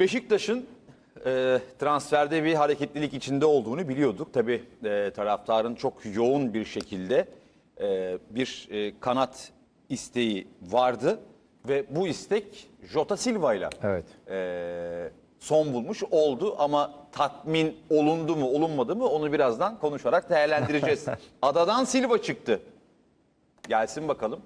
Beşiktaş'ın e, transferde bir hareketlilik içinde olduğunu biliyorduk. Tabii e, taraftarın çok yoğun bir şekilde e, bir e, kanat isteği vardı ve bu istek Jota Silva ile Evet. e, son bulmuş oldu ama tatmin olundu mu olunmadı mı onu birazdan konuşarak değerlendireceğiz. Adadan Silva çıktı. Gelsin bakalım.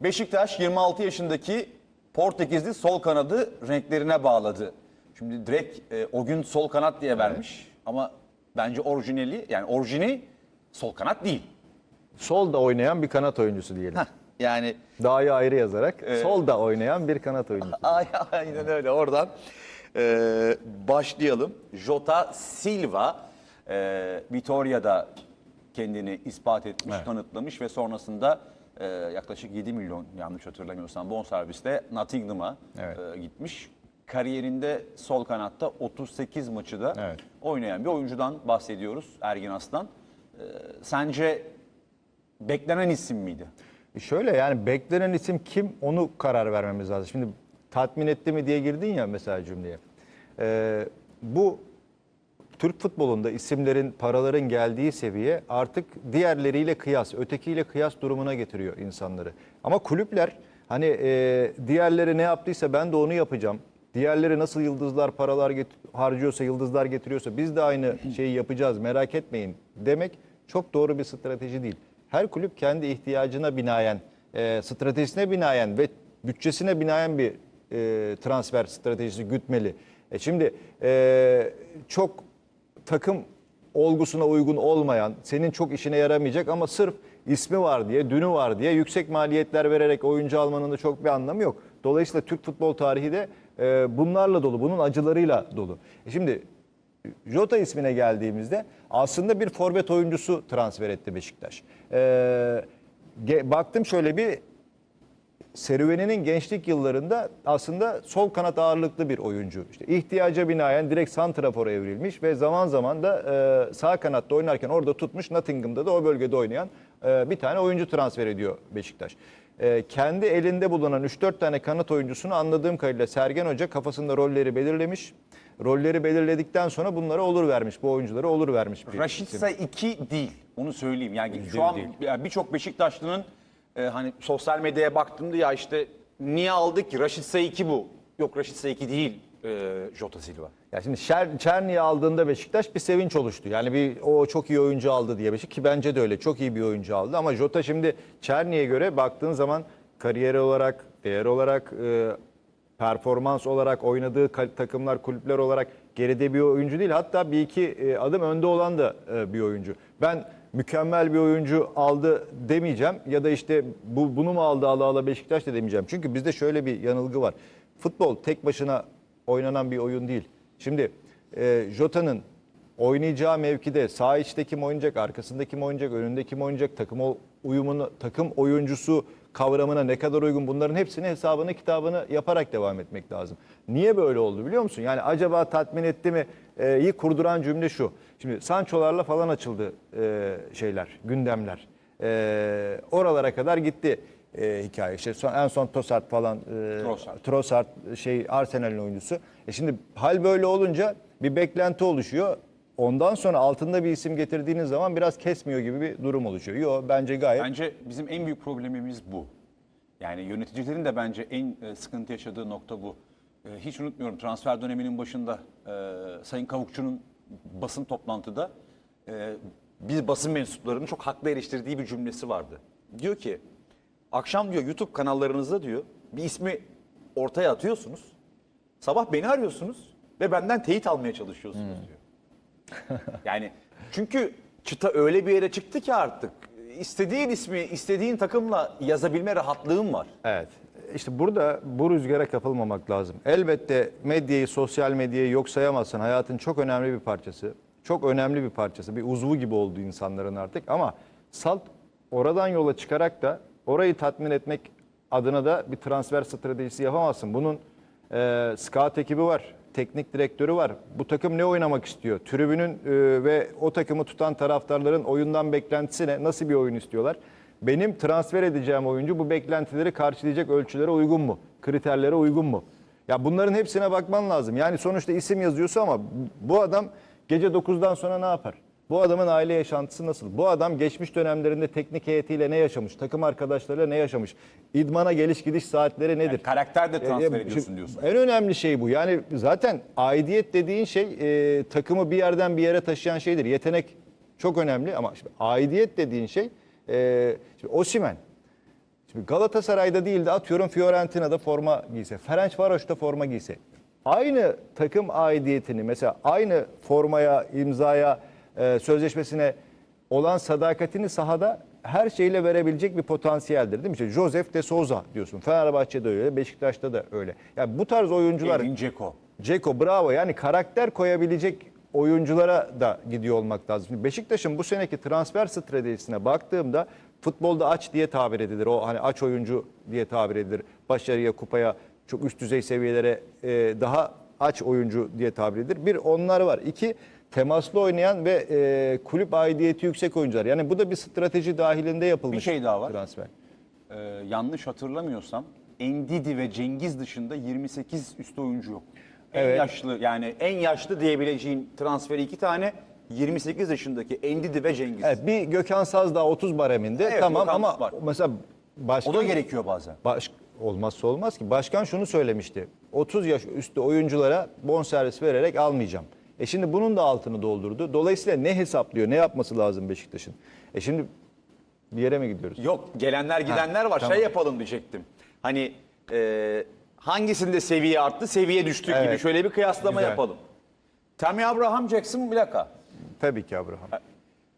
Beşiktaş 26 yaşındaki Portekizli sol kanadı renklerine bağladı. Şimdi direkt e, o gün sol kanat diye vermiş ama bence orijinali yani orijini sol kanat değil. Solda oynayan bir kanat oyuncusu diyelim. Heh, yani Dağı ayrı yazarak solda oynayan bir kanat oyuncusu. Ay- aynen öyle oradan e, başlayalım. Jota Silva e, Vitoria'da kendini ispat etmiş, kanıtlamış ve sonrasında e, yaklaşık 7 milyon yanlış hatırlamıyorsam bonservisle Nottingham'a Evet. e, gitmiş. Kariyerinde sol kanatta 38 maçı da Evet. oynayan bir oyuncudan bahsediyoruz Ergin Aslan. E, sence beklenen isim miydi? Şöyle yani beklenen isim kim onu karar vermemiz lazım. Şimdi tatmin etti mi diye girdin ya mesela cümleye. Ee, bu Türk futbolunda isimlerin, paraların geldiği seviye artık diğerleriyle kıyas, ötekiyle kıyas durumuna getiriyor insanları. Ama kulüpler hani e, diğerleri ne yaptıysa ben de onu yapacağım. Diğerleri nasıl yıldızlar paralar harcıyorsa, yıldızlar getiriyorsa biz de aynı şeyi yapacağız merak etmeyin demek çok doğru bir strateji değil. Her kulüp kendi ihtiyacına binaen, e, stratejisine binaen ve bütçesine binaen bir e, transfer stratejisi gütmeli. E şimdi e, çok takım olgusuna uygun olmayan, senin çok işine yaramayacak ama sırf ismi var diye, dünü var diye yüksek maliyetler vererek oyuncu almanın da çok bir anlamı yok. Dolayısıyla Türk futbol tarihi de e, bunlarla dolu, bunun acılarıyla dolu. E şimdi Jota ismine geldiğimizde aslında bir forvet oyuncusu transfer etti Beşiktaş. E, baktım şöyle bir serüveninin gençlik yıllarında aslında sol kanat ağırlıklı bir oyuncu. İşte ihtiyaca binaen direkt santrafora evrilmiş ve zaman zaman da e, sağ kanatta oynarken orada tutmuş Nottingham'da da o bölgede oynayan e, bir tane oyuncu transfer ediyor Beşiktaş. E, kendi elinde bulunan 3-4 tane kanat oyuncusunu anladığım kadarıyla Sergen Hoca kafasında rolleri belirlemiş. Rolleri belirledikten sonra bunlara olur vermiş. Bu oyunculara olur vermiş. bir. Raşitsa 2 değil. Onu söyleyeyim. Yani şu an birçok Beşiktaşlı'nın e, hani sosyal medyaya baktığımda ya işte niye aldık ki? Raşitsa 2 bu. Yok Raşitsa 2 değil e, Jota Silva. Ya şimdi Şer, Çerni'yi aldığında Beşiktaş bir sevinç oluştu. Yani bir o çok iyi oyuncu aldı diye Beşiktaş ki bence de öyle çok iyi bir oyuncu aldı. Ama Jota şimdi Çerni'ye göre baktığın zaman kariyeri olarak, değer olarak, e, performans olarak, oynadığı takımlar, kulüpler olarak geride bir oyuncu değil. Hatta bir iki e, adım önde olan da e, bir oyuncu. Ben mükemmel bir oyuncu aldı demeyeceğim ya da işte bu bunu mu aldı ala ala Beşiktaş da demeyeceğim. Çünkü bizde şöyle bir yanılgı var. Futbol tek başına oynanan bir oyun değil. Şimdi e, Jota'nın oynayacağı mevkide sağ içte kim oynayacak, arkasında kim oynayacak, önünde kim oynayacak, takım uyumunu, takım oyuncusu kavramına ne kadar uygun bunların hepsini hesabını kitabını yaparak devam etmek lazım. Niye böyle oldu biliyor musun? Yani acaba tatmin etti mi? E, iyi kurduran cümle şu. Şimdi Sancho'larla falan açıldı e, şeyler, gündemler. E, oralara kadar gitti e, hikaye. İşte son, en son Tosart falan e, Trossard. Trossard şey Arsenal'in oyuncusu. E şimdi hal böyle olunca bir beklenti oluşuyor. Ondan sonra altında bir isim getirdiğiniz zaman biraz kesmiyor gibi bir durum oluşuyor. Yo bence gayet Bence bizim en büyük problemimiz bu. Yani yöneticilerin de bence en e, sıkıntı yaşadığı nokta bu. E, hiç unutmuyorum transfer döneminin başında e, Sayın Kavukçu'nun basın toplantıda e, biz basın mensuplarının çok haklı eleştirdiği bir cümlesi vardı. Diyor ki akşam diyor YouTube kanallarınızda diyor bir ismi ortaya atıyorsunuz. Sabah beni arıyorsunuz ve benden teyit almaya çalışıyorsunuz diyor. Yani çünkü çıta öyle bir yere çıktı ki artık istediğin ismi istediğin takımla yazabilme rahatlığın var. Evet. İşte burada bu rüzgara kapılmamak lazım. Elbette medyayı, sosyal medyayı yok sayamazsın. Hayatın çok önemli bir parçası. Çok önemli bir parçası. Bir uzvu gibi oldu insanların artık. Ama salt oradan yola çıkarak da orayı tatmin etmek adına da bir transfer stratejisi yapamazsın. Bunun e, scout ekibi var. Teknik direktörü var. Bu takım ne oynamak istiyor? Tribünün e, ve o takımı tutan taraftarların oyundan beklentisi ne? Nasıl bir oyun istiyorlar? Benim transfer edeceğim oyuncu bu beklentileri karşılayacak ölçülere uygun mu? Kriterlere uygun mu? Ya bunların hepsine bakman lazım. Yani sonuçta isim yazıyorsa ama bu adam gece 9'dan sonra ne yapar? Bu adamın aile yaşantısı nasıl? Bu adam geçmiş dönemlerinde teknik heyetiyle ne yaşamış? Takım arkadaşlarıyla ne yaşamış? İdmana geliş gidiş saatleri nedir? karakter de transfer E, e, ediyorsun diyorsun. En önemli şey bu. Yani zaten aidiyet dediğin şey e, takımı bir yerden bir yere taşıyan şeydir. Yetenek çok önemli ama şimdi aidiyet dediğin şey e, şimdi Osimhen. Şimdi Galatasaray'da değil de atıyorum Fiorentina'da forma giyse, Ferencvaros'ta forma giyse. Aynı takım aidiyetini mesela aynı formaya, imzaya, e, sözleşmesine olan sadakatini sahada her şeyle verebilecek bir potansiyeldir değil mi? İşte Joseph de Souza diyorsun. Fenerbahçe'de öyle, Beşiktaş'ta da öyle. Yani bu tarz oyuncular Edin Dzeko. Ceko bravo yani karakter koyabilecek oyunculara da gidiyor olmak lazım. Beşiktaş'ın bu seneki transfer stratejisine baktığımda futbolda aç diye tabir edilir. O hani aç oyuncu diye tabir edilir. Başarıya, kupaya, çok üst düzey seviyelere e, daha aç oyuncu diye tabir edilir. Bir onlar var. İki temaslı oynayan ve e, kulüp aidiyeti yüksek oyuncular. Yani bu da bir strateji dahilinde yapılmış Bir şey daha var. transfer. Ee, yanlış hatırlamıyorsam Endidi ve Cengiz dışında 28 üstü oyuncu yok. En Evet. yaşlı yani en yaşlı diyebileceğin transferi iki tane 28 yaşındaki Endidi ve Cengiz. Evet, bir Gökhan Sazdağ 30 bareminde Evet, tamam Gökhan ama var. mesela başka O da gerekiyor bazen. Baş, olmazsa olmaz ki. Başkan şunu söylemişti. 30 yaş üstü oyunculara bonservis vererek almayacağım. E şimdi bunun da altını doldurdu. Dolayısıyla ne hesaplıyor, ne yapması lazım Beşiktaş'ın? E şimdi bir yere mi gidiyoruz? Yok gelenler gidenler var. tamam. Şey yapalım diyecektim. Hani e, hangisinde seviye arttı, seviye düştü gibi Evet. şöyle bir kıyaslama Güzel. yapalım. Tammy Abraham, Jackson Milaka. Tabii ki Abraham.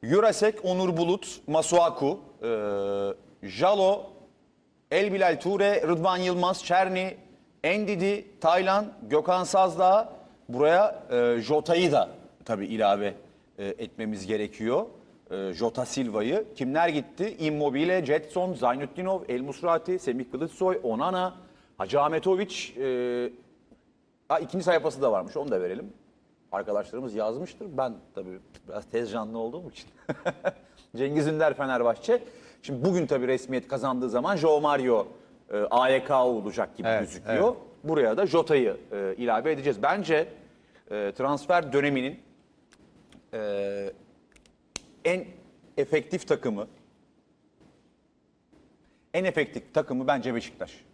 Jurasek, Onur Bulut, Masuaku, e, Jalo, El Bilal Ture, Rıdvan Yılmaz, Çerni, Endidi, Taylan, Gökhan Sazdağ. Buraya e, Jota'yı da tabii ilave e, etmemiz gerekiyor. E, Jota Silva'yı. Kimler gitti? Immobile, Jetson, Zaynutdinov, El Musrati, Semih Kılıçsoy, Onana, Hacı Ahmetoviç. E, ha, ikinci sayfası da varmış onu da verelim. Arkadaşlarımız yazmıştır. Ben tabii biraz tez canlı olduğum için. Cengiz Ünder Fenerbahçe. Şimdi bugün tabii resmiyet kazandığı zaman Joe Mario e, AYK olacak gibi Evet, gözüküyor. evet. Buraya da Jota'yı e, ilave edeceğiz. Bence e, transfer döneminin e, en efektif takımı en efektif takımı bence Beşiktaş.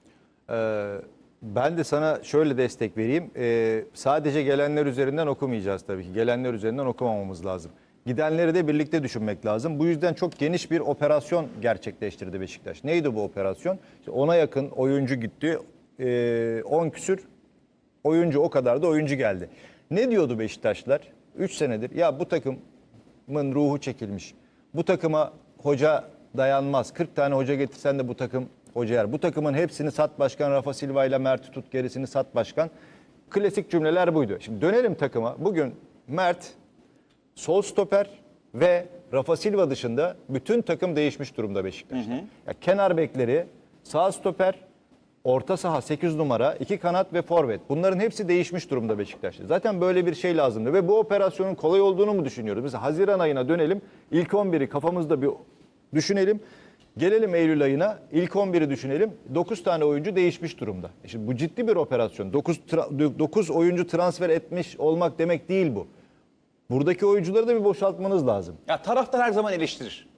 Ee, ben de sana şöyle destek vereyim. Ee, sadece gelenler üzerinden okumayacağız tabii ki. Gelenler üzerinden okumamamız lazım. Gidenleri de birlikte düşünmek lazım. Bu yüzden çok geniş bir operasyon gerçekleştirdi Beşiktaş. Neydi bu operasyon? İşte ona yakın oyuncu gitti. Ee, 10 küsür oyuncu o kadar da oyuncu geldi. Ne diyordu Beşiktaşlar? 3 senedir ya bu takımın ruhu çekilmiş. Bu takıma hoca dayanmaz. 40 tane hoca getirsen de bu takım hoca yer. Bu takımın hepsini sat başkan Rafa Silva ile Mert'i tut gerisini sat başkan. Klasik cümleler buydu. Şimdi dönelim takıma. Bugün Mert sol stoper ve Rafa Silva dışında bütün takım değişmiş durumda Beşiktaş'ta. Ya kenar bekleri, sağ stoper, orta saha 8 numara, iki kanat ve forvet. Bunların hepsi değişmiş durumda Beşiktaş'ta. Zaten böyle bir şey lazımdı ve bu operasyonun kolay olduğunu mu düşünüyoruz? Mesela Haziran ayına dönelim. İlk 11'i kafamızda bir düşünelim. Gelelim Eylül ayına. İlk 11'i düşünelim. 9 tane oyuncu değişmiş durumda. E Şimdi bu ciddi bir operasyon. 9, 9 oyuncu transfer etmiş olmak demek değil bu. Buradaki oyuncuları da bir boşaltmanız lazım. Ya taraftar her zaman eleştirir.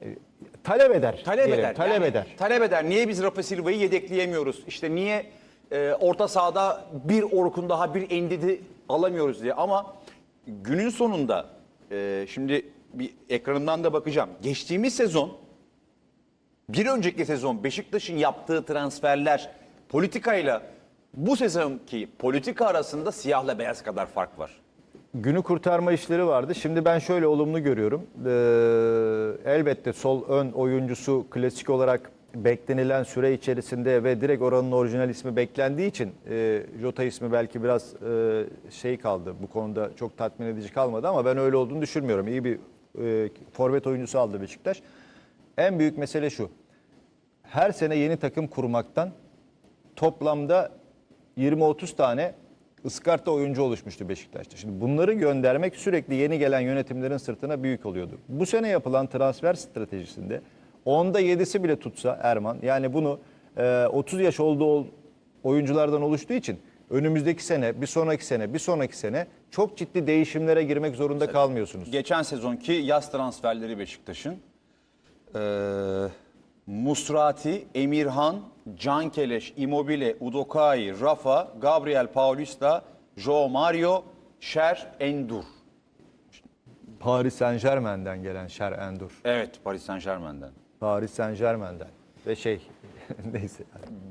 Talep eder. Talep diyelim, eder. Talep yani, eder. Talep eder. Niye biz Rafa Silva'yı yedekleyemiyoruz? İşte niye e, orta sahada bir Orkun daha bir Endidi alamıyoruz diye. Ama günün sonunda e, şimdi bir ekranından da bakacağım. Geçtiğimiz sezon bir önceki sezon Beşiktaş'ın yaptığı transferler politikayla bu sezonki politika arasında siyahla beyaz kadar fark var. Günü kurtarma işleri vardı. Şimdi ben şöyle olumlu görüyorum. Ee, elbette sol ön oyuncusu klasik olarak beklenilen süre içerisinde ve direkt oranın orijinal ismi beklendiği için e, Jota ismi belki biraz e, şey kaldı. Bu konuda çok tatmin edici kalmadı ama ben öyle olduğunu düşünmüyorum. İyi bir e, forvet oyuncusu aldı Beşiktaş. En büyük mesele şu. Her sene yeni takım kurmaktan toplamda 20-30 tane ıskarta oyuncu oluşmuştu Beşiktaş'ta. Şimdi bunları göndermek sürekli yeni gelen yönetimlerin sırtına büyük oluyordu. Bu sene yapılan transfer stratejisinde onda 7'si bile tutsa Erman yani bunu e, 30 yaş olduğu ol- oyunculardan oluştuğu için önümüzdeki sene, bir sonraki sene, bir sonraki sene çok ciddi değişimlere girmek zorunda kalmıyorsunuz. Geçen sezonki yaz transferleri Beşiktaş'ın ee, Musrati, Emirhan, Cankeleş, Immobile, Udokai, Rafa, Gabriel Paulista, Joao Mario, Şer, Endur. Paris Saint Germain'den gelen Şer Endur. Evet Paris Saint Germain'den. Paris Saint Germain'den. Ve şey neyse.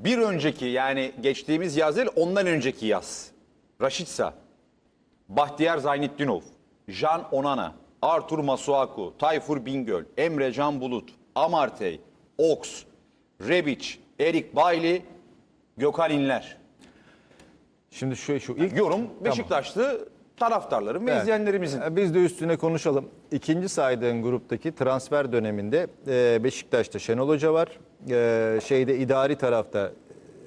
Bir önceki yani geçtiğimiz yaz değil ondan önceki yaz. Raşitsa, Bahtiyar Zaynetdinov, Jan Onana, Artur Masuaku, Tayfur Bingöl, Emre Can Bulut, Amartey, Ox, Rebic, Erik Bayli, Gökhan İnler. Şimdi şu şu ilk Yorum Beşiktaşlı taraftarların ve Evet. izleyenlerimizin. E, Biz de üstüne konuşalım. İkinci saydığın gruptaki transfer döneminde e, Beşiktaş'ta Şenol Hoca var. E, şeyde idari tarafta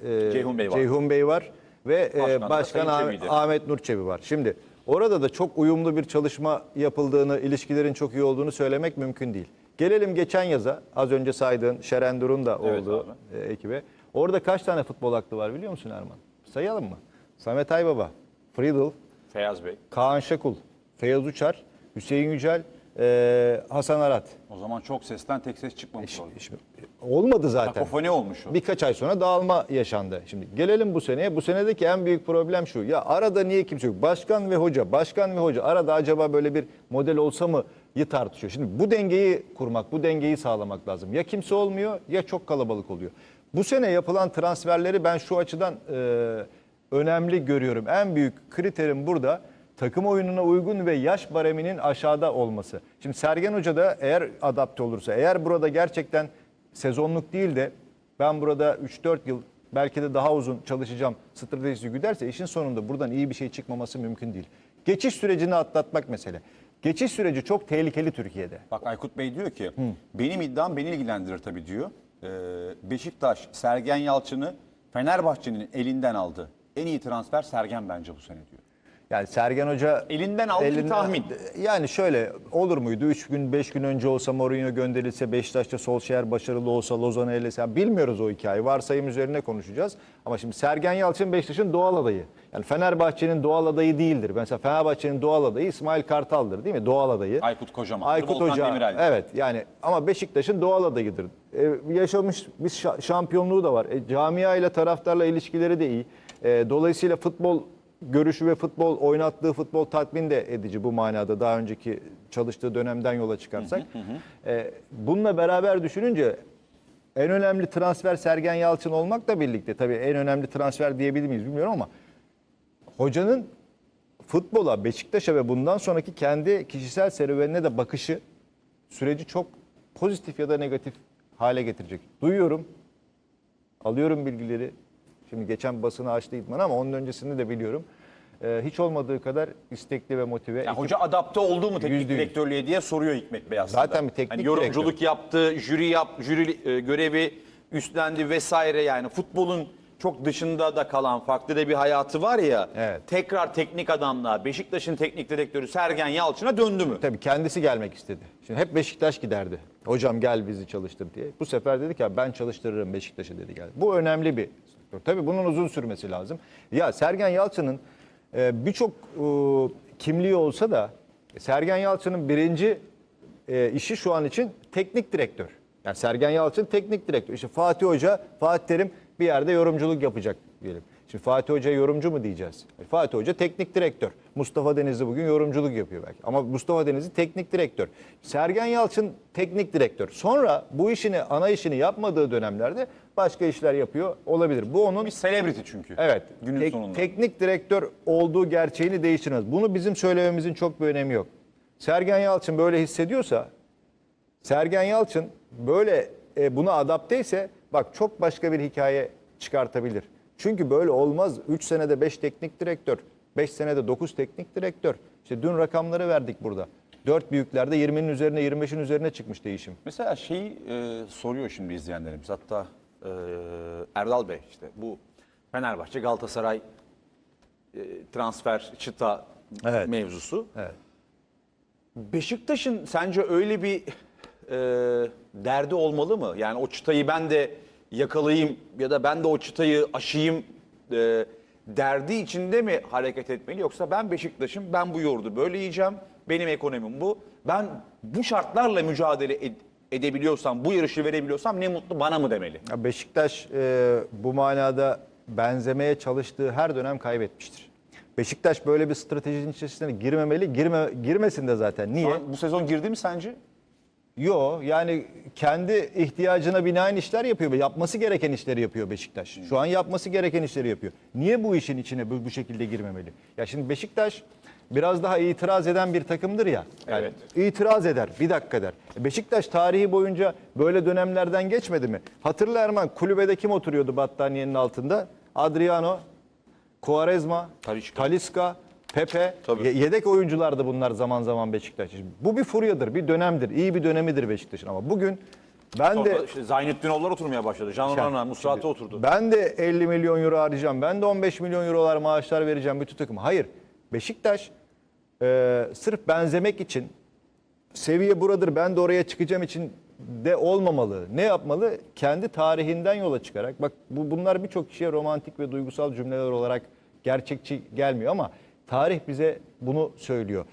e, Ceyhun Bey var. Ceyhun Bey var ve e, Başkan da Başkan Sayın Ahmet, Çebi'ydi. Ahmet Nur Çebi var. Şimdi orada da çok uyumlu bir çalışma yapıldığını, ilişkilerin çok iyi olduğunu söylemek mümkün değil. Gelelim geçen yaza. Az önce saydığın Şeren Dur'un da Evet olduğu e, ekibe. Orada kaç tane futbol aklı var biliyor musun Erman? Sayalım mı? Samet Aybaba, Friedel, Feyyaz Bey. Kaan Şakul, Feyyaz Uçar, Hüseyin Yücel, eee, Hasan Arat. O zaman çok sesten tek ses çıkmamış oldu. Şimdi olmadı zaten. Kakofoni olmuş o. Birkaç ay sonra dağılma yaşandı. Şimdi gelelim bu seneye. Bu senedeki en büyük problem şu. Ya arada niye kimse yok? Başkan ve hoca, başkan ve hoca. Arada acaba böyle bir model olsa mı? Yı tartışıyor. Şimdi bu dengeyi kurmak, bu dengeyi sağlamak lazım. Ya kimse olmuyor ya çok kalabalık oluyor. Bu sene yapılan transferleri ben şu açıdan eee, önemli görüyorum. En büyük kriterim burada takım oyununa uygun ve yaş bareminin aşağıda olması. Şimdi Sergen Hoca da eğer adapte olursa, eğer burada gerçekten sezonluk değil de ben burada 3-4 yıl belki de daha uzun çalışacağım stratejisi güderse işin sonunda buradan iyi bir şey çıkmaması mümkün değil. Geçiş sürecini atlatmak mesele. Geçiş süreci çok tehlikeli Türkiye'de. Bak Aykut Bey diyor ki benim iddiam beni ilgilendirir tabii diyor. Ee, Beşiktaş Sergen Yalçın'ı Fenerbahçe'nin elinden aldı. En iyi transfer Sergen bence bu sene diyor. Yani Sergen Hoca Elinden aldı bir tahmin. Yani şöyle olur muydu? 3 gün 5 gün önce olsa Mourinho gönderilse Beşiktaş'ta Solskjaer başarılı olsa Lozan'ı elese yani bilmiyoruz o hikayeyi. Varsayım üzerine konuşacağız. Ama şimdi Sergen Yalçın Beşiktaş'ın doğal adayı. Yani Fenerbahçe'nin doğal adayı değildir. Mesela Fenerbahçe'nin doğal adayı İsmail Kartal'dır değil mi? Doğal adayı. Aykut Kocaman. Aykut Volkan Hoca. Demirel. Evet yani ama Beşiktaş'ın doğal adayıdır. Ee, yaşamış bir şa- şampiyonluğu da var. E, camia ile taraftarla ilişkileri de iyi. E, dolayısıyla futbol görüşü ve futbol oynattığı futbol tatmin de edici bu manada daha önceki çalıştığı dönemden yola çıkarsak. E, bununla beraber düşününce en önemli transfer Sergen Yalçın olmakla birlikte tabii en önemli transfer diyebilir miyiz bilmiyorum ama hocanın futbola, Beşiktaş'a ve bundan sonraki kendi kişisel serüvenine de bakışı süreci çok pozitif ya da negatif hale getirecek. Duyuyorum, alıyorum bilgileri. Şimdi geçen basını açtı İdman ama onun öncesinde de biliyorum. Ee, hiç olmadığı kadar istekli ve motive. Ya ekip- hoca adapte oldu mu teknik Yüzde yüz. direktörlüğe diye soruyor Hikmet Bey aslında. Zaten bir teknik hani yorumculuk direktör. yaptı, jüri yap, jüri e, görevi üstlendi vesaire yani futbolun çok dışında da kalan farklı da bir hayatı var ya. Evet. Tekrar teknik adamla Beşiktaş'ın teknik direktörü Sergen Yalçın'a döndü mü? Tabii kendisi gelmek istedi. Şimdi hep Beşiktaş giderdi. Hocam gel bizi çalıştır diye. Bu sefer dedi ki "Ya ben çalıştırırım Beşiktaş'ı dedi gel. Bu önemli bir sektör. Tabii bunun uzun sürmesi lazım. Ya Sergen Yalçın'ın e, birçok e, kimliği olsa da Sergen Yalçın'ın birinci e, işi şu an için teknik direktör. Yani Sergen Yalçın teknik direktör. İşte Fatih Hoca, Fatih Terim bir yerde yorumculuk yapacak diyelim. Şimdi Fatih Hoca yorumcu mu diyeceğiz? E, Fatih Hoca teknik direktör. Mustafa Denizli bugün yorumculuk yapıyor belki. Ama Mustafa Denizli teknik direktör. Sergen Yalçın teknik direktör. Sonra bu işini, ana işini yapmadığı dönemlerde başka işler yapıyor olabilir. Bu onun Bir celebrity çünkü. Evet. Günün tek- sonunda. Teknik direktör olduğu gerçeğini değiştirmez. Bunu bizim söylememizin çok bir önemi yok. Sergen Yalçın böyle hissediyorsa, Sergen Yalçın böyle e, buna adapte ise bak çok başka bir hikaye çıkartabilir. Çünkü böyle olmaz. 3 senede 5 teknik direktör, 5 senede 9 teknik direktör. İşte dün rakamları verdik burada. 4 büyüklerde 20'nin üzerine 25'in üzerine çıkmış değişim. Mesela şeyi e, soruyor şimdi izleyenlerimiz. Hatta e, Erdal Bey işte bu Fenerbahçe Galatasaray e, transfer çıta Evet. mevzusu. Evet. Beşiktaş'ın sence öyle bir e, derdi olmalı mı? Yani o çıtayı ben de yakalayayım ya da ben de o çıtayı aşayım e, derdi içinde mi hareket etmeli yoksa ben Beşiktaş'ım ben bu yoğurdu böyle yiyeceğim benim ekonomim bu ben bu şartlarla mücadele ed- edebiliyorsam bu yarışı verebiliyorsam ne mutlu bana mı demeli? Ya Beşiktaş e, bu manada benzemeye çalıştığı her dönem kaybetmiştir. Beşiktaş böyle bir stratejinin içerisine girmemeli. Girme, girmesin de zaten. Niye? An bu sezon girdi mi sence? Yo yani kendi ihtiyacına binaen işler yapıyor. Yapması gereken işleri yapıyor Beşiktaş. Şu an yapması gereken işleri yapıyor. Niye bu işin içine bu, bu şekilde girmemeli? Ya şimdi Beşiktaş biraz daha itiraz eden bir takımdır ya. Yani Evet. İtiraz eder. Bir dakika der. Beşiktaş tarihi boyunca böyle dönemlerden geçmedi mi? Hatırla Erman kulübede kim oturuyordu battaniyenin altında? Adriano, Quaresma, Talisca. Talisca, Pepe. Tabii. Ye- yedek oyunculardı bunlar zaman zaman Beşiktaş için. Bu bir furyadır, bir dönemdir. iyi bir dönemidir Beşiktaş'ın ama bugün ben de Orada işte Zaynettinollar oturmaya başladı. Can Rana, Musrati oturdu. ben de 50 milyon euro harcayacağım. Ben de 15 milyon eurolar maaşlar vereceğim bütün takım. Hayır. Beşiktaş e, sırf benzemek için seviye buradır ben de oraya çıkacağım için de olmamalı. Ne yapmalı? Kendi tarihinden yola çıkarak. Bak bu bunlar birçok kişiye romantik ve duygusal cümleler olarak gerçekçi gelmiyor ama tarih bize bunu söylüyor.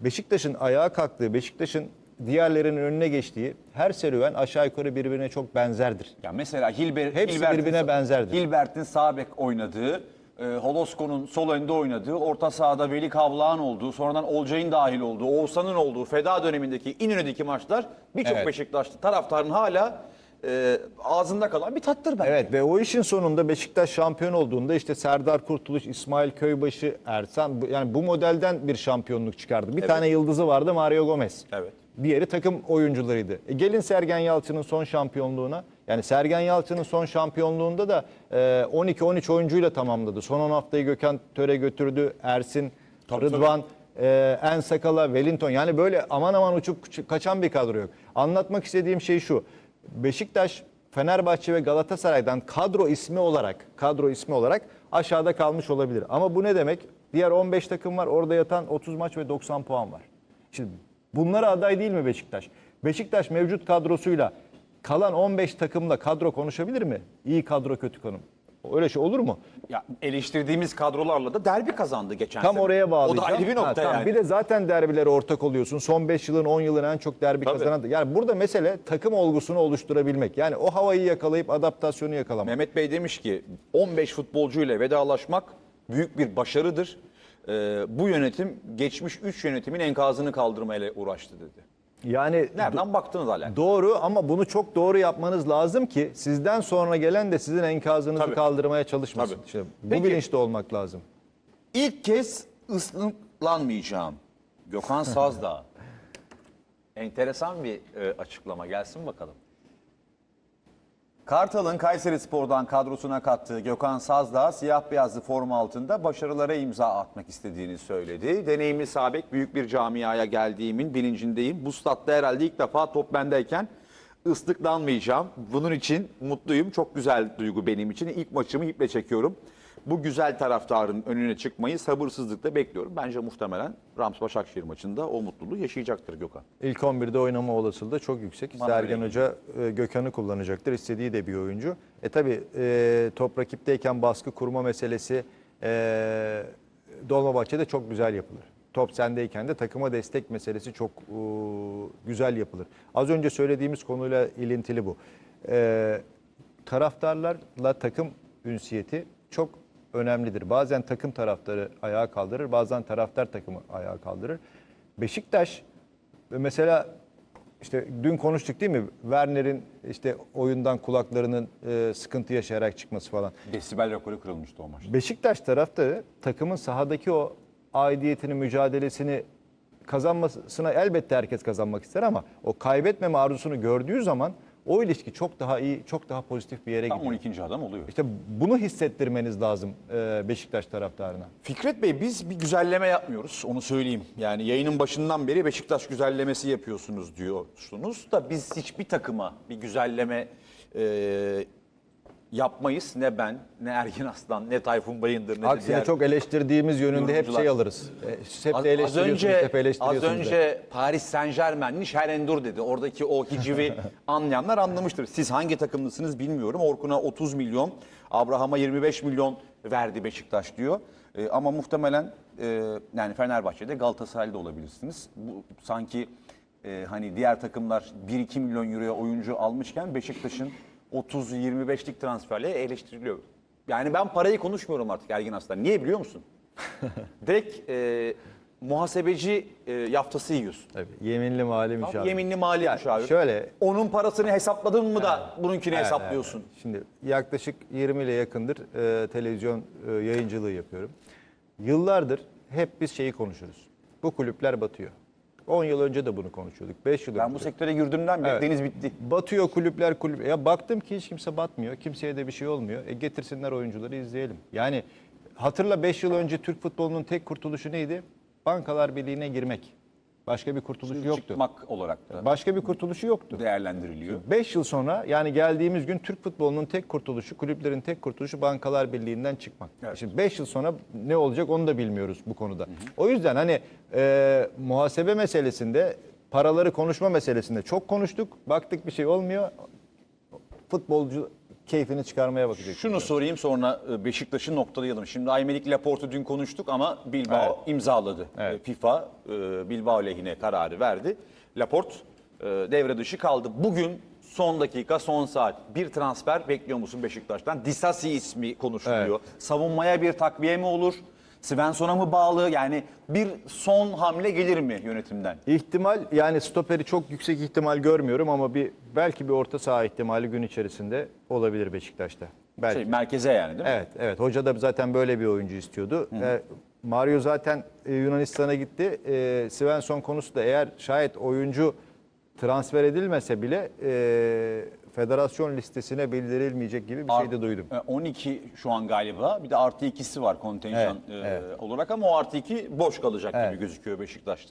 Beşiktaş'ın ayağa kalktığı, Beşiktaş'ın diğerlerinin önüne geçtiği her serüven aşağı yukarı birbirine çok benzerdir. Ya mesela Hilber, Hepsi Hilbert'in- birbirine benzerdir. Hilbert'in sağ bek oynadığı, e, Holosko'nun sol önde oynadığı, orta sahada Veli Kavlağ'ın olduğu, sonradan Olcay'ın dahil olduğu, Oğuzhan'ın olduğu Feda dönemindeki İnönü'deki maçlar birçok Evet. Beşiktaşlı taraftarın hala e, ağzında kalan bir tattır bence. Evet ve o işin sonunda Beşiktaş şampiyon olduğunda işte Serdar Kurtuluş, İsmail Köybaşı, Ersan bu- yani bu modelden bir şampiyonluk çıkardı. Bir tane yıldızı vardı Mario Gomez. Evet. Diğeri takım oyuncularıydı. E gelin Sergen Yalçın'ın son şampiyonluğuna. Yani Sergen Yalçın'ın son şampiyonluğunda da e, 12-13 oyuncuyla tamamladı. Son 10 haftayı Gökhan Töre götürdü. Ersin, Tabii, Rıdvan, e, En Sakala, Wellington. Yani böyle aman aman uçup kaçan bir kadro yok. Anlatmak istediğim şey şu. Beşiktaş, Fenerbahçe ve Galatasaray'dan kadro ismi olarak, kadro ismi olarak aşağıda kalmış olabilir. Ama bu ne demek? Diğer 15 takım var. Orada yatan 30 maç ve 90 puan var. Şimdi bunlara aday değil mi Beşiktaş? Beşiktaş mevcut kadrosuyla kalan 15 takımla kadro konuşabilir mi? İyi kadro, kötü kadro. Öyle şey olur mu? Ya eleştirdiğimiz kadrolarla da derbi kazandı geçen Tam sene. oraya bağlayacağım. O da ayrı bir Ha, nokta tamam. yani. Bir de zaten derbilere ortak oluyorsun. Son 5 yılın 10 yılın en çok derbi Tabii. kazanan. Yani burada mesele takım olgusunu oluşturabilmek. Yani o havayı yakalayıp adaptasyonu yakalamak. Mehmet Bey demiş ki 15 futbolcuyla vedalaşmak büyük bir başarıdır. Ee, bu yönetim geçmiş 3 yönetimin enkazını kaldırmayla uğraştı dedi. Yani Nereden baktınız hala? Doğru ama bunu çok doğru yapmanız lazım ki sizden sonra gelen de sizin enkazınızı Tabii. kaldırmaya çalışmasın. Tabii. İşte bu Peki. bilinçte olmak lazım. İlk kez ıslıklanmayacağım. Gökhan Sazdağ. Enteresan bir e, açıklama gelsin bakalım. Kartal'ın Kayseri Spor'dan kadrosuna kattığı Gökhan Sazdağ siyah beyazlı forma altında başarılara imza atmak istediğini söyledi. Deneyimli sabek büyük bir camiaya geldiğimin bilincindeyim. Bu statta herhalde ilk defa top bendeyken ıslıklanmayacağım. Bunun için mutluyum. Çok güzel duygu benim için. İlk maçımı iple çekiyorum. Bu güzel taraftarın önüne çıkmayı sabırsızlıkla bekliyorum. Bence muhtemelen Rams Başakşehir maçında o mutluluğu yaşayacaktır Gökhan. İlk 11'de oynama olasılığı da çok yüksek. Bana Sergen öyle Hoca e, Gökhan'ı kullanacaktır. İstediği de bir oyuncu. E tabi top rakipteyken baskı kurma meselesi e, Dolmabahçe'de çok güzel yapılır. Top sendeyken de takıma destek meselesi çok e, güzel yapılır. Az önce söylediğimiz konuyla ilintili bu. E, taraftarlarla takım ünsiyeti çok önemlidir. Bazen takım taraftarı ayağa kaldırır, bazen taraftar takımı ayağa kaldırır. Beşiktaş ve mesela işte dün konuştuk değil mi? Werner'in işte oyundan kulaklarının e, sıkıntı yaşayarak çıkması falan. Desibel rekoru kırılmıştı o maçta. Beşiktaş taraftarı takımın sahadaki o aidiyetini, mücadelesini kazanmasına elbette herkes kazanmak ister ama o kaybetmeme arzusunu gördüğü zaman o ilişki çok daha iyi, çok daha pozitif bir yere Tam gidiyor. 12. adam oluyor. İşte bunu hissettirmeniz lazım e, Beşiktaş taraftarına. Fikret Bey biz bir güzelleme yapmıyoruz onu söyleyeyim. Yani yayının başından beri Beşiktaş güzellemesi yapıyorsunuz diyorsunuz da biz hiçbir takıma bir güzelleme e, yapmayız. Ne ben, ne Ergin Aslan, ne Tayfun Bayındır, ne de Aksine diğer çok eleştirdiğimiz yönünde hep şey alırız. E, hep Az, de az önce, hep az eleştiriyorsunuz. önce Paris Saint Germain'in Şerendur dedi. Oradaki o hicivi anlayanlar anlamıştır. Siz hangi takımlısınız bilmiyorum. Orkun'a 30 milyon, Abraham'a 25 milyon verdi Beşiktaş diyor. E, ama muhtemelen e, yani Fenerbahçe'de Galatasaray'da olabilirsiniz. Bu sanki e, hani diğer takımlar 1-2 milyon euroya oyuncu almışken Beşiktaş'ın 30-25'lik transferle eleştiriliyor. Yani ben parayı konuşmuyorum artık Ergin Aslan. Niye biliyor musun? Direkt e, muhasebeci e, yaftası yiyorsun. Tabii, yeminli mali müşavir. Yeminli mali müşavir. şöyle- Onun parasını hesapladın mı da bununkini Evet, hesaplıyorsun. evet. Şimdi yaklaşık 20 ile yakındır e, televizyon e, yayıncılığı yapıyorum. Yıllardır hep biz şeyi konuşuruz. Bu kulüpler batıyor. 10 yıl önce de bunu konuşuyorduk. 5 yıl Ben önce. bu sektöre girdiğimden beri Evet. deniz bitti. Batıyor kulüpler kulüp. Ya baktım ki hiç kimse batmıyor. Kimseye de bir şey olmuyor. E getirsinler oyuncuları izleyelim. Yani hatırla 5 yıl önce Türk futbolunun tek kurtuluşu neydi? Bankalar Birliği'ne girmek. Başka bir kurtuluş yoktu. Çıkmak olarak da Başka bir kurtuluşu yoktu. değerlendiriliyor. 5 yıl sonra yani geldiğimiz gün Türk futbolunun tek kurtuluşu, kulüplerin tek kurtuluşu Bankalar Birliği'nden çıkmak. Evet. Şimdi 5 yıl sonra ne olacak onu da bilmiyoruz bu konuda. O yüzden hani e, muhasebe meselesinde, paraları konuşma meselesinde çok konuştuk. Baktık bir şey olmuyor. Futbolcu keyfini çıkarmaya bakacak. Şunu sorayım sonra e, Beşiktaş'ı noktalayalım. Şimdi Aymelik Laporte'u dün konuştuk ama Bilbao imzaladı. Evet. E, FIFA e, Bilbao lehine kararı verdi. Laporte devre dışı kaldı. Bugün son dakika, son saat bir transfer bekliyor musun Beşiktaş'tan? Disasi ismi konuşuluyor. Savunmaya bir takviye mi olur? Svensson'a mı bağlı? Yani bir son hamle gelir mi yönetimden? İhtimal yani stoperi çok yüksek ihtimal görmüyorum ama bir belki bir orta saha ihtimali gün içerisinde olabilir Beşiktaş'ta. Belki. Şey, merkeze yani değil mi? Evet, evet. Hoca da zaten böyle bir oyuncu istiyordu. E, Mario zaten e, Yunanistan'a gitti. E, Svensson konusu da eğer şayet oyuncu transfer edilmese bile e, federasyon listesine bildirilmeyecek gibi bir şey de duydum. E, 12 şu an galiba. Bir de artı ikisi var kontenjan Evet, e, olarak ama o artı iki boş kalacak Evet. gibi gözüküyor Beşiktaş'ta.